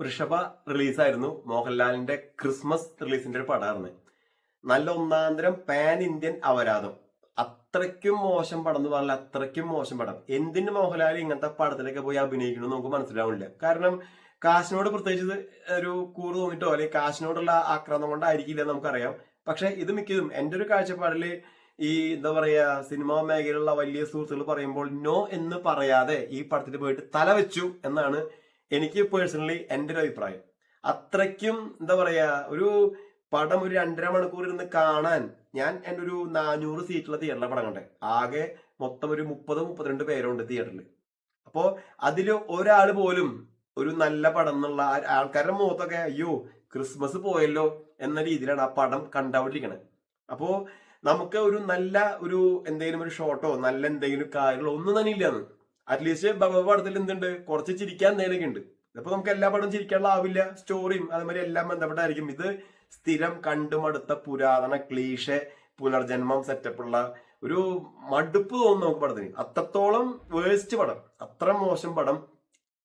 വൃഷഭ റിലീസായിരുന്നു മോഹൻലാലിന്റെ ക്രിസ്മസ് റിലീസിന്റെ ഒരു പടമായിരുന്നു നല്ല ഒന്നാന്തരം പാൻ ഇന്ത്യൻ അപരാധം. അത്രയ്ക്കും മോശം പടം എന്ന് പറഞ്ഞാൽ അത്രയ്ക്കും മോശം പടം. എന്തിന് മോഹൻലാൽ ഇങ്ങനത്തെ പടത്തിലൊക്കെ പോയി അഭിനയിക്കണം നമുക്ക് മനസ്സിലാവില്ല കാരണം കാശിനോട് പ്രത്യേകിച്ച് ഒരു കൂറ് തോന്നിട്ടോ അല്ലെങ്കിൽ കാശിനോടുള്ള ആക്രമണം കൊണ്ടായിരിക്കില്ല നമുക്കറിയാം. പക്ഷെ ഇത് മിക്കതും എന്റെ ഒരു കാഴ്ചപ്പാടിൽ ഈ എന്താ പറയാ സിനിമാ മേഖലയിലുള്ള വലിയ സുഹൃത്തുക്കൾ പറയുമ്പോൾ നോ എന്ന് പറയാതെ ഈ പടത്തിൽ പോയിട്ട് തല വെച്ചു എന്നാണ് എനിക്ക് പേഴ്സണലി എന്റെ ഒരു അഭിപ്രായം. അത്രയ്ക്കും എന്താ പറയാ ഒരു പടം ഒരു രണ്ടര മണിക്കൂർ ഇരുന്ന് കാണാൻ ഞാൻ എന്റെ ഒരു നാനൂറ് സീറ്റുള്ള തിയേറ്ററിലെ പടം കണ്ടേ. ആകെ മൊത്തം ഒരു മുപ്പത് മുപ്പത്തിരണ്ട് പേരുണ്ട് തിയേറ്ററിൽ അപ്പോ അതിൽ ഒരാൾ പോലും ഒരു നല്ല പടം എന്നുള്ള ആൾക്കാരുടെ മുഖത്തൊക്കെ അയ്യോ ക്രിസ്മസ് പോയല്ലോ എന്ന രീതിയിലാണ് ആ പടം കണ്ടുകൊണ്ടിരിക്കണത് അപ്പോ നമുക്ക് ഒരു നല്ല ഒരു എന്തെങ്കിലും ഒരു ഷോട്ടോ നല്ല എന്തെങ്കിലും കാര്യങ്ങളോ ഒന്നും തന്നെ ഇല്ലാന്ന് അറ്റ്ലീസ്റ്റ് ബബ പടത്തിൽ എന്തുണ്ട്? കുറച്ച് ചിരിക്കാൻ നേരൊക്കെ ഉണ്ട് നമുക്ക് എല്ലാ പടവും ചിരിക്കാനുള്ള ആവില്ല. സ്റ്റോറിയും അതേമാതിരി എല്ലാം ബന്ധപ്പെട്ടായിരിക്കും. ഇത് സ്ഥിരം കണ്ടുമടുത്ത പുരാതന ക്ലീഷെ പുനർജന്മം സെറ്റപ്പുള്ള ഒരു മടുപ്പ് തോന്നും നമുക്ക് പടത്തിന്. അത്രത്തോളം വേസ്റ്റ് പടം. അത്ര മോശം പടം.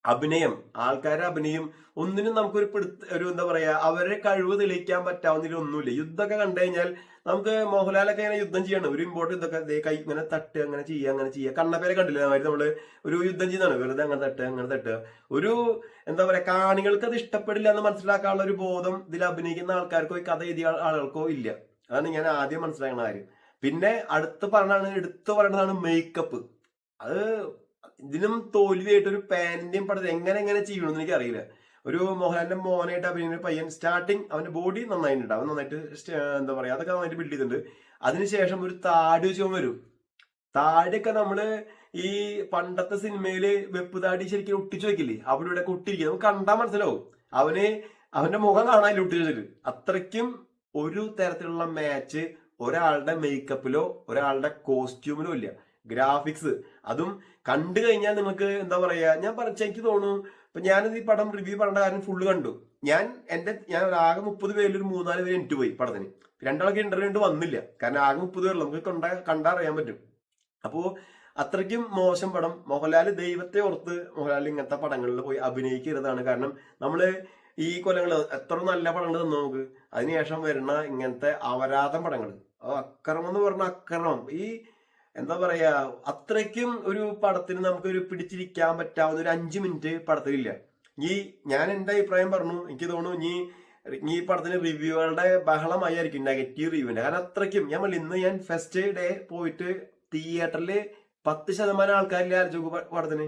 അഭിനയം ആൾക്കാരുടെ അഭിനയം ഒന്നിനും നമുക്കൊരു പിടുത്ത ഒരു എന്താ പറയാ അവരുടെ കഴിവ് തെളിയിക്കാൻ പറ്റാവുന്നതിൽ ഒന്നുമില്ല. യുദ്ധമൊക്കെ കണ്ടു കഴിഞ്ഞാൽ നമുക്ക് മോഹൻലാലൊക്കെ ഇങ്ങനെ യുദ്ധം ചെയ്യണം. ഒരു ഇമ്പോർട്ട് യുദ്ധമൊക്കെ കൈ ഇങ്ങനെ തട്ട് അങ്ങനെ ചെയ്യുക അങ്ങനെ ചെയ്യുക. കണ്ണപ്പേരെ കണ്ടില്ല? അതായത് നമ്മൾ ഒരു യുദ്ധം ചെയ്യുന്നതാണ്. വെറുതെ അങ്ങനെ തട്ട് അങ്ങനെ തട്ട് ഒരു എന്താ പറയാ കാണികൾക്ക് അത് ഇഷ്ടപ്പെടില്ല എന്ന് മനസ്സിലാക്കാനുള്ള ഒരു ബോധം ഇതിൽ അഭിനയിക്കുന്ന ആൾക്കാർക്കോ ഈ കഥ എഴുതിയ ആളുകൾക്കോ ഇല്ല. അതാണ് ഞാൻ ആദ്യം മനസ്സിലാക്കുന്ന കാര്യം. പിന്നെ അടുത്ത് പറഞ്ഞാണ് എടുത്തു പറയുന്നതാണ് മേക്കപ്പ് അത് ഇതിനും തോൽവിയായിട്ട് ഒരു പാന്റിന്റെയും പടത്തിൽ എങ്ങനെ എങ്ങനെ ചെയ്യണമെന്ന് എനിക്ക് അറിയില്ല ഒരു മോഹൻലാലിന്റെ മോനായിട്ട് അഭിനയിക്കുന്ന പയ്യൻ സ്റ്റാർട്ടിങ് അവന്റെ ബോഡി നന്നായിട്ടുണ്ട്. അവൻ നന്നായിട്ട് എന്താ പറയാ അതൊക്കെ നന്നായിട്ട് ബിൽഡ് ചെയ്തിട്ടുണ്ട്. അതിനുശേഷം ഒരു താടി വെച്ചവൻ വരും. താടിയൊക്കെ നമ്മൾ ഈ പണ്ടത്തെ സിനിമയിൽ വെപ്പ് താടി ശരിക്കും ഒട്ടിച്ചു വെക്കില്ലേ? അവിടെ ഇവിടെ ഒക്കെ നമുക്ക് കണ്ടാൽ മനസ്സിലാവും. അവന് അവന്റെ മുഖം കാണാനില്ല ഒട്ടിച്ചു വെച്ചിട്ട്. അത്രയ്ക്കും ഒരു തരത്തിലുള്ള മാച്ച് ഒരാളുടെ മേക്കപ്പിലോ ഒരാളുടെ കോസ്റ്റ്യൂമിലോ ഇല്ല. ഗ്രാഫിക്സ്. അതും കണ്ടു കഴിഞ്ഞാൽ നിങ്ങൾക്ക് എന്താ പറയാ ഞാൻ പറഞ്ഞ എനിക്ക് തോന്നുന്നു ഇപ്പൊ ഞാനത് ഈ പടം റിവ്യൂ പറഞ്ഞ കാര്യം ഫുള്ള് കണ്ടു. ഞാൻ എന്റെ ഞാൻ ആകെ മുപ്പത് പേരിൽ ഒരു മൂന്നാൽ പേര് എനിക്ക് പോയി പടത്തിന്. രണ്ടാളൊക്കെ ഇന്റർവ്യൂ വന്നില്ല. കാരണം ആകെ മുപ്പത് പേരുള്ള. നമുക്ക് കണ്ട കണ്ടറിയാൻ പറ്റും. അപ്പോ അത്രയ്ക്കും മോശം പടം. മോഹൻലാൽ ദൈവത്തെ ഓർത്ത് മോഹൻലാൽ ഇങ്ങനത്തെ പടങ്ങളിൽ പോയി അഭിനയിക്കരുതാണ്. കാരണം നമ്മൾ ഈ കൊല്ലങ്ങൾ എത്ര നല്ല പടങ്ങൾ തന്നു നമുക്ക്. അതിനുശേഷം വരുന്ന ഇങ്ങനത്തെ അവരാധം പടങ്ങൾ അക്രമം എന്ന് പറഞ്ഞ അക്രമം. ഈ എന്താ പറയാ അത്രയ്ക്കും ഒരു പടത്തിന് നമുക്ക് ഒരു പിടിച്ചിരിക്കാൻ പറ്റാവുന്ന ഒരു അഞ്ചു മിനിറ്റ് പടത്തിലില്ല. ഈ ഞാൻ എന്റെ അഭിപ്രായം പറഞ്ഞു. എനിക്ക് തോന്നുന്നു ഇനി ഈ പടത്തിന് റിവ്യൂകളുടെ ബഹളമായിരിക്കും നെഗറ്റീവ് റിവ്യൂവിന്റെ കാരണം അത്രയ്ക്കും ഞാൻ ഇന്ന് ഞാൻ ഫസ്റ്റ് ഡേ പോയിട്ട് തിയേറ്ററിൽ പത്ത് ശതമാനം ആൾക്കാരില്ല പടത്തിന്.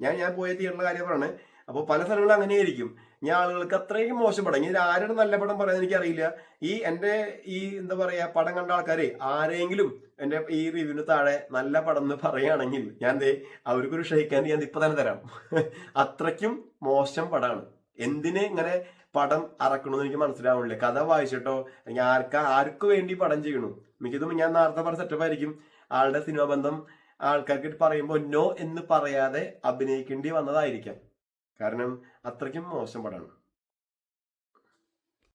ഞാൻ ഞാൻ പോയ തിയേറ്ററിലെ കാര്യം പറയണേ അപ്പോൾ പല സ്ഥലങ്ങളും അങ്ങനെയായിരിക്കും. ഞാൻ ആളുകൾക്ക് അത്രയും മോശം പടം. ഇനി ആരുടെ നല്ല പടം പറയാൻ എനിക്കറിയില്ല. ഈ എന്റെ ഈ എന്താ പറയാ പടം കണ്ട ആൾക്കാരെ ആരെങ്കിലും എന്റെ ഈ റിവ്യൂവിന് താഴെ നല്ല പടം എന്ന് പറയുകയാണെങ്കിൽ ഞാൻ ദേ അവർക്കൊരു ഷെയ്ക്കാൻ ഞാൻ ഇപ്പൊ തന്നെ തരാം. അത്രയ്ക്കും മോശം പടമാണ് എന്തിനെ ഇങ്ങനെ പടം അറക്കണമെന്ന് എനിക്ക് മനസ്സിലാവുന്നില്ല. കഥ വായിച്ചിട്ടോ അല്ലെങ്കിൽ ആർക്കാ ആർക്ക് വേണ്ടി പടം ചെയ്യണു? മിക്കതും ഞാൻ നേരത്തെ പറഞ്ഞ സെറ്റപ്പ് ആയിരിക്കും. ആളുടെ സിനിമാ ബന്ധം ആൾക്കാർക്ക് പറയുമ്പോൾ നോ എന്ന് പറയാതെ അഭിനയിക്കേണ്ടി വന്നതായിരിക്കാം. കാരണം അത്രയ്ക്കും മോശം പടമാണ്.